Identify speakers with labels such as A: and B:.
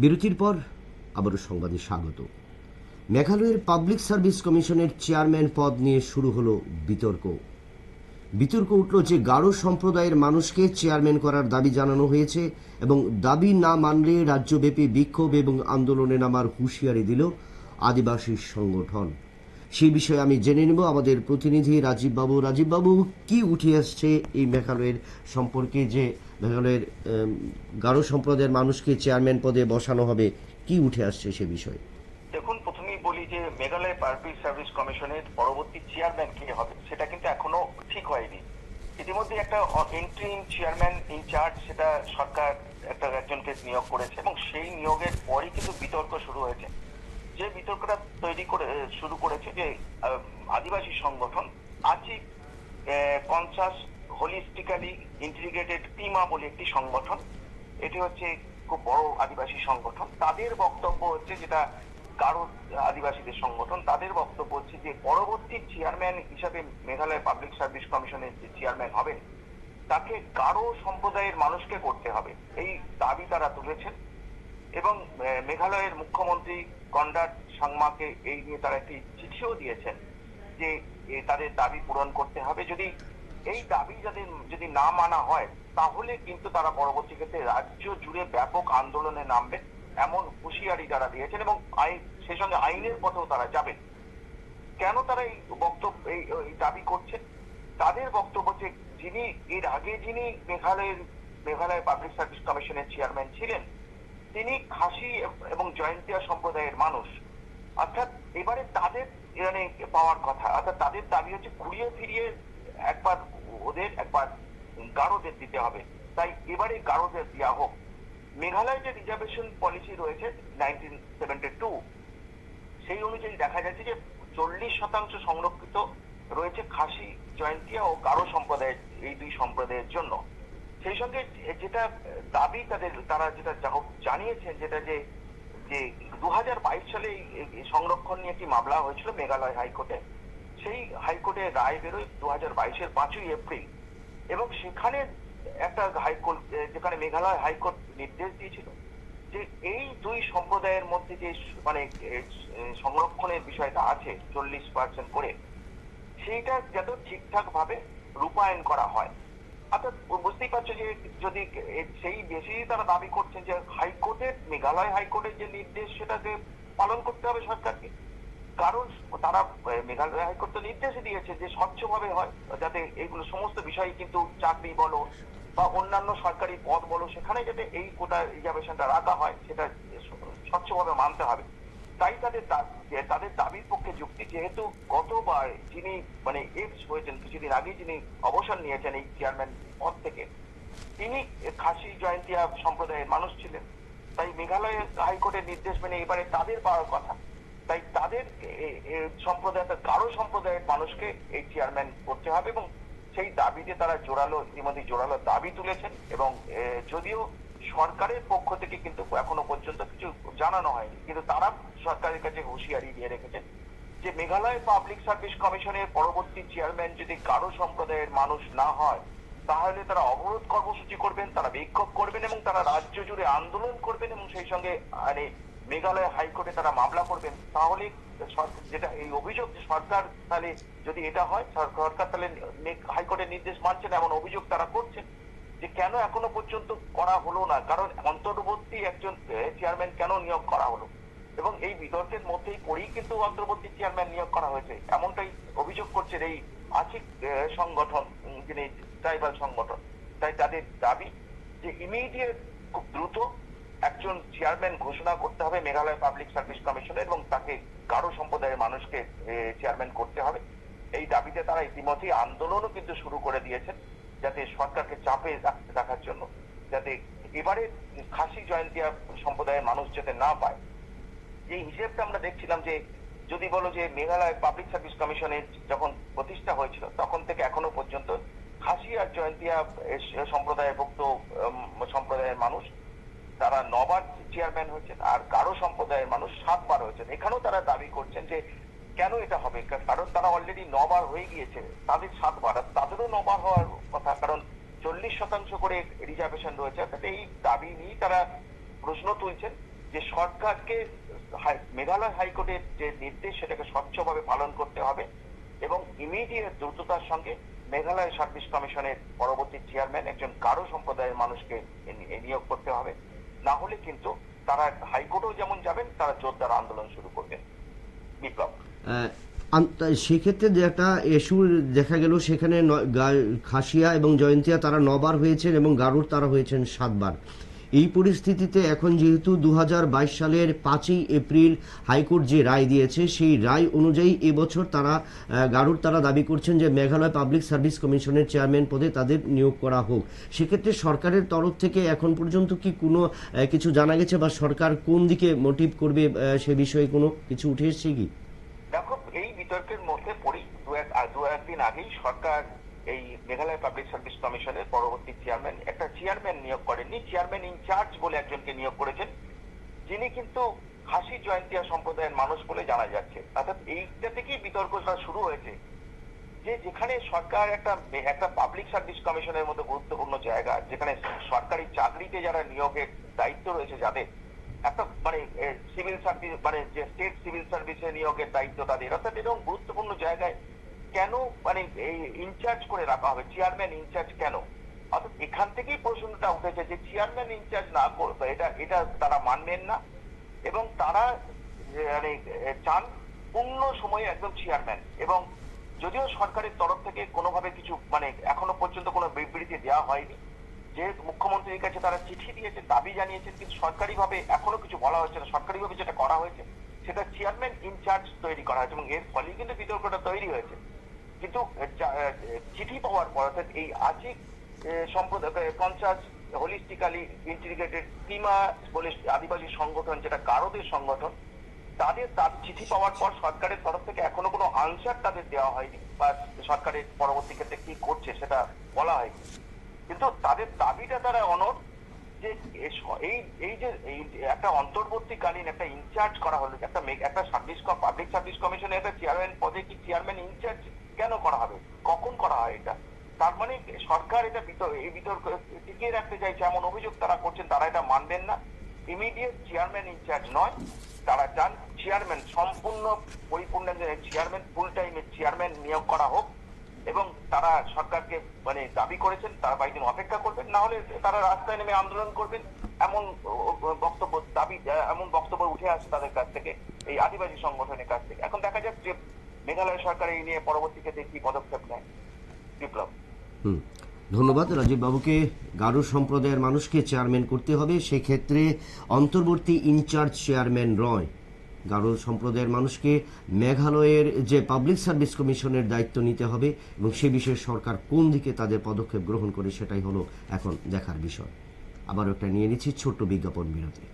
A: বিরতির পর আবারও সংবাদে স্বাগত। মেঘালয়ের পাবলিক সার্ভিস কমিশনের চেয়ারম্যান পদ নিয়ে শুরু হলো বিতর্ক। বিতর্ক উঠল যে গাঢ় সম্প্রদায়ের মানুষকে চেয়ারম্যান করার দাবি জানানো হয়েছে এবং দাবি না মানলে রাজ্যব্যাপী বিক্ষোভ এবং আন্দোলনে নামার হুঁশিয়ারি দিল আদিবাসী সংগঠন। সেই বিষয়ে আমি জেনে নেব আমাদের প্রতিনিধি রাজীব বাবু রাজীব বাবু কি উঠে আসছে এই মেঘালয়ের সম্পর্কে যে আম, গারো সম্প্রদায়ের মানুষকে চেয়ারম্যান পদে বসানো হবে। কি উঠে আসছে সে বিষয়ে?
B: দেখুন প্রথমেই বলি যে মেঘালয় পাবলিক সার্ভিস কমিশনের পরবর্তী চেয়ারম্যান কে হবে সেটা কিন্তু এখনও ঠিক হয়নি। ইতিমধ্যে একটা ইন্টারিম চেয়ারম্যান ইনচার্জ সেটা সরকার একটা একজনকে নিয়োগ করেছে এবং সেই নিয়োগের পরই কিন্তু বিতর্ক শুরু হয়েছে। যে বিতর্কটা তৈরি করে শুরু করেছে যে আদিবাসী সংগঠন আচিক কনসাস হোলিস্টিক্যালি ইন্টিগ্রেটেড টিমা বলে একটি সংগঠন। এটি হচ্ছে খুব বড় আদিবাসী সংগঠন। তাদের বক্তব্য হচ্ছে যেটা গারো আদিবাসীদের সংগঠন, তাদের বক্তব্য হচ্ছে যে পরবর্তী চেয়ারম্যান হিসাবে মেঘালয় পাবলিক সার্ভিস কমিশনের যে চেয়ারম্যান হবেন, তাকে গারো সম্প্রদায়ের মানুষকে করতে হবে। এই দাবি তারা তুলেছেন এবং মেঘালয়ের মুখ্যমন্ত্রী কন্ডার সাংমাকে এই নিয়ে তারা একটি চিঠিও দিয়েছেন যে তাদের দাবি পূরণ করতে হবে। যদি এই দাবি যাদের যদি না মানা হয়, তাহলে কিন্তু তারা পরবর্তী ক্ষেত্রে রাজ্য জুড়ে ব্যাপক আন্দোলনে নামবে, এমন হুঁশিয়ারি তারা দিয়েছেন এবং আইন সেই সঙ্গে আইনের পথেও তারা যাবেন। কেন তারা এই বক্তব্য, এই এই দাবি করছেন? তাদের বক্তব্য যে যিনি, এর আগে যিনি মেঘালয়ের, মেঘালয় পাবলিক সার্ভিস কমিশনের চেয়ারম্যান ছিলেন, তিনি খাসি এবং জয়ন্তিয়া সম্প্রদায়ের মানুষ। অর্থাৎ এবারে তাদের মানে পাওয়ার কথা, অর্থাৎ তাদের দাবি হচ্ছে ঘুরিয়ে ফিরিয়ে একবার ওদের একবার গারোদের দিতে হবে। তাই এবারে গারোদের দেওয়া হোক। মেঘালয় যে রিজার্ভেশন পলিসি রয়েছে সেই অনুযায়ী দেখা যাচ্ছে যে চল্লিশ শতাংশ সংরক্ষিত রয়েছে খাসি, জয়ন্তিয়া ও গারো সম্প্রদায়ের এই দুই সম্প্রদায়ের জন্য। সেই সঙ্গে যেটা দাবি তাদের, তারা যেটা জানিয়েছেন যেটা যে যে দু হাজার বাইশ সালে সংরক্ষণ নিয়ে একটি মামলা হয়েছিল মেঘালয় হাইকোর্টে। সেই হাইকোর্টে রায় বেরোয় দু হাজার বাইশের পাঁচই এপ্রিল। এবং সেখানে একটা হাইকোর্ট, যেখানে মেঘালয় হাইকোর্ট নির্দেশ দিয়েছিল যে এই দুই সম্প্রদায়ের মধ্যে যে মানে সংরক্ষণের বিষয়টা আছে চল্লিশ পার্সেন্ট করে, সেইটা যাতে ঠিকঠাক ভাবে রূপায়ণ করা হয়। অর্থাৎ বুঝতেই পারছ যে যদি সেই বেশি তারা দাবি করছেন যে হাইকোর্টের, মেঘালয় হাইকোর্টের যে নির্দেশ সেটাকে পালন করতে হবে সরকারকে। কারণ তারা মেঘালয় হাইকোর্ট তো নির্দেশই দিয়েছে যে স্বচ্ছভাবে হয়, যাতে এইগুলো সমস্ত বিষয় কিন্তু চাকরি বলো বা অন্যান্য সরকারি পদ বলো, সেখানে যাতে এই কোটা রিজার্ভেশনটা রাখা হয়, সেটা স্বচ্ছভাবে মানতে হবে। তাই তাদের তাদের দাবির পক্ষে যুক্তি, যেহেতু গতবার যিনি মানে এক্স হয়েছেন, কিছুদিন আগে যিনি অবসর নিয়েছেন এই চেয়ারম্যান পদ থেকে, তিনি খাসি জয়ন্তিয়া সম্প্রদায়ের মানুষ ছিলেন। তাই মেঘালয় হাইকোর্টের নির্দেশ মেনে এবারে তাদের পাওয়ার কথা। তাই তাদের এ- এ সম্প্রদায় অর্থাৎ গারো সম্প্রদায়ের মানুষকে এই চেয়ারম্যান করতে হবে এবং সেই দাবিতে তারা জোরালো ইতিমধ্যে জোরালো দাবি তুলেছেন এবং যদিও সরকারের পক্ষ থেকে কিন্তু এখনও পর্যন্ত কিছু জানানো হয়নি, কিন্তু তারা সরকারের কাছে হুঁশিয়ারি দিয়ে রেখেছেন যে মেঘালয় পাবলিক সার্ভিস কমিশনের পরবর্তী চেয়ারম্যান যদি গারো সম্প্রদায়ের মানুষ না হয়, তাহলে তারা অবরোধ কর্মসূচি করবেন, তারা বিক্ষোভ করবেন এবং তারা রাজ্য জুড়ে আন্দোলন করবেন এবং সেই সঙ্গে মানে মেঘালয় হাইকোর্টে তারা মামলা করবেন, তাহলে যেটা এই অভিযোগ যে সরকার তাহলে যদি এটা হয় সরকার তাহলে হাইকোর্টের নির্দেশ মানছে না এমন অভিযোগ তারা করছেন যে কেন এখনও পর্যন্ত করা হলো না? কারণ অন্তর্বর্তী একজন চেয়ারম্যান কেন নিয়োগ করা হলো? এবং এই বিতর্কের মধ্যেই পড়েই কিন্তু অন্তর্বর্তী চেয়ারম্যান নিয়োগ করা হয়েছে। এমনটাই অভিযোগ করছেন এই আচিক সংগঠন যিনি ট্রাইবাল সংগঠন। তাই তাদের দাবি যে ইমিডিয়েট খুব দ্রুত একজন চেয়ারম্যান ঘোষণা করতে হবে মেঘালয় পাবলিক সার্ভিস কমিশনের এবং তাকে গারো সম্প্রদায়ের মানুষকে চেয়ারম্যান করতে হবে। এই দাবিতে তারা ইতিমধ্যেই আন্দোলনও কিন্তু শুরু করে দিয়েছেন যাতে সরকারকে চাপে রাখার জন্য যাতে এবারে খাসি জয়ন্তিয়া সম্প্রদায়ের মানুষ যাতে না পায়। এই হিসেবটা আমরা দেখছিলাম যে যদি বলো যে মেঘালয় পাবলিক সার্ভিস কমিশনের যখন প্রতিষ্ঠা হয়েছিল তখন থেকে এখনও পর্যন্ত খাসি আর জয়ন্তিয়া এ, সম্প্রদায়ের ভুক্ত সম্প্রদায়ের মানুষ তারা নবার চেয়ারম্যান হয়েছেন আর গারো সম্প্রদায়ের মানুষ সাতবার হয়েছেন। এখানেও তারা দাবি করছেন যে কেন এটা হবে? কারণ তারা অলরেডি নবার হয়ে গিয়েছে। তাদের সাতবার। আর তাদেরও নবার হওয়ার কথা। কারণ চল্লিশ শতাংশ করে রিজার্ভেশন রয়েছে। অর্থাৎ এই দাবি নিয়েই তারা প্রশ্ন তুলছেন যে সরকারকে মেঘালয় হাইকোর্টের যে নির্দেশ, সেটাকে স্বচ্ছভাবে পালন করতে হবে এবং ইমিডিয়েট দ্রুততার সঙ্গে মেঘালয় সার্ভিস কমিশনের পরবর্তী চেয়ারম্যান একজন গারো সম্প্রদায়ের মানুষকে নিয়োগ করতে হবে। না হলে কিন্তু তারা হাইকোর্টেও যেমন যাবেন, তারা জোরদার আন্দোলন শুরু করবেন। বিপ্লব।
A: সেক্ষেত্রে একটা ইস্যু দেখা গেল, সেখানে খাসিয়া এবং জয়ন্তিয়া তারা নবার হয়েছেন এবং গারুর তারা হয়েছেন সাতবার। এই পরিস্থিতিতে এখন যেহেতু দু হাজার বাইশ সালের পাঁচই এপ্রিল হাইকোর্ট যে রায় দিয়েছে, সেই রায় অনুযায়ী এবছর তারা গারুর তারা দাবি করছেন যে মেঘালয় পাবলিক সার্ভিস কমিশনের চেয়ারম্যান পদে তাদের নিয়োগ করা হোক। সেক্ষেত্রে সরকারের তরফ থেকে এখন পর্যন্ত কি কোনো কিছু জানা গেছে বা সরকার কোন দিকে মোটিভ করবে সে বিষয়ে কোনো কিছু উঠে এসছে কি?
B: দেখো, এই বিতর্কের মধ্যে পড়ি দু এক আর দু একদিন আগেই সরকার এই মেঘালয় পাবলিক সার্ভিস কমিশনের পরবর্তী চেয়ারম্যান একটা চেয়ারম্যান নিয়োগ করেননি চেয়ারম্যান ইনচার্জ বলে একজনকে নিয়োগ করেছেন, যিনি কিন্তু খাসি জয়ন্তিয়া সম্প্রদায়ের মানুষ বলে জানা যাচ্ছে। অর্থাৎ এইটা থেকেই বিতর্কটা শুরু হয়েছে যে যেখানে সরকার একটা একটা পাবলিক সার্ভিস কমিশনের মতো গুরুত্বপূর্ণ জায়গা, যেখানে সরকারি চাকরিতে যারা নিয়োগের দায়িত্ব রয়েছে যাদের, একটা মানে সিভিল সার্ভিস মানে যে স্টেট সিভিল সার্ভিসে নিয়োগের দায়িত্ব তাদের, অর্থাৎ এরকম গুরুত্বপূর্ণ জায়গায় কেন মানে ইনচার্জ করে রাখা হবে? চেয়ারম্যান ইনচার্জ কেন? অর্থাৎ এখান থেকেই প্রশ্নটা উঠেছে যে চেয়ারম্যান ইনচার্জ না করবে এটা এটা তারা মানবেন না। এবং তারা মানে চান পূর্ণ সময়ে একদম চেয়ারম্যান এবং যদিও সরকারের তরফ থেকে কোনোভাবে কিছু মানে এখনও পর্যন্ত কোনো বিবৃতি দেওয়া হয়নি, যে মুখ্যমন্ত্রীর কাছে তারা চিঠি দিয়েছেন দাবি জানিয়েছেন, কিন্তু সরকারিভাবে এখনও কিছু বলা হচ্ছে না। সরকারিভাবে যেটা করা হয়েছে, সেটা চেয়ারম্যান ইনচার্জ তৈরি করা হয়েছে এবং এর ফলেই কিন্তু বিতর্কটা তৈরি হয়েছে। কিন্তু চিঠি পাওয়ার পর, অর্থাৎ এই আজিক সম্প্রদায় পঞ্চাশ হোলিস্টিক্যালি ইন্টিগ্রেটেড সীমা বলে আদিবাসী সংগঠন, যেটা গারোদের সংগঠন, তাদের, তার চিঠি পাওয়ার পর সরকারের তরফ থেকে এখনও কোনো আনসার তাদের দেওয়া হয়নি, বা সরকারের পরবর্তী ক্ষেত্রে কি করছে সেটা বলা হয়নি। কিন্তু তাদের দাবিটা তারা অনর যে এই এই যে একটা অন্তর্বর্তীকালীন একটা ইনচার্জ করা হলো, একটা একটা সার্ভিস পাবলিক সার্ভিস কমিশনের একটা চেয়ারম্যান পদে কি চেয়ারম্যান ইনচার্জ কেন করা হবে? কখন করা হয় এটা? তার মানে সরকার এটা এই বিতর্ক টিকিয়ে রাখতে চাইছে, এমন অভিযোগ তারা করছেন, তারা এটা মানবেন না। ইমিডিয়েট চেয়ারম্যান ইনচার্জ নয়, তারা চান চেয়ারম্যান সম্পূর্ণ পরিপূর্ণ চেয়ারম্যান ফুল টাইমের চেয়ারম্যান নিয়োগ করা হোক, এবং তারা সরকারকে মানে দাবি করেছেন, তারা কয়েকদিন অপেক্ষা করবেন, না হলে তারা রাস্তায় নেমে আন্দোলন করবেন, এমন বক্তব্য, দাবি, এমন বক্তব্য উঠে আসছে তাদের কাছ থেকে, এই আদিবাসী সংগঠনের কাছ থেকে। এখন দেখা যাক যে মেঘালয় সরকার এই নিয়ে পরবর্তী ক্ষেত্রে কি পদক্ষেপ নেয়? বিপ্লব।
A: ধন্যবাদ, রাজীব বাবুকে। গারো সম্প্রদায়ের মানুষকে চেয়ারম্যান করতে হবে, সেক্ষেত্রে অন্তর্বর্তী ইনচার্জ চেয়ারম্যান রয়। গারো সম্প্রদায়ের মানুষকে মেঘালয়ের যে পাবলিক সার্ভিস কমিশনের দায়িত্ব নিতে হবে, এবং সে বিষয়ে সরকার কোন দিকে তাদের পদক্ষেপ গ্রহণ করে সেটাই হলো এখন দেখার বিষয়। আবার একটা নিয়ে নিচ্ছি ছোট্ট বিজ্ঞাপন বিরতি।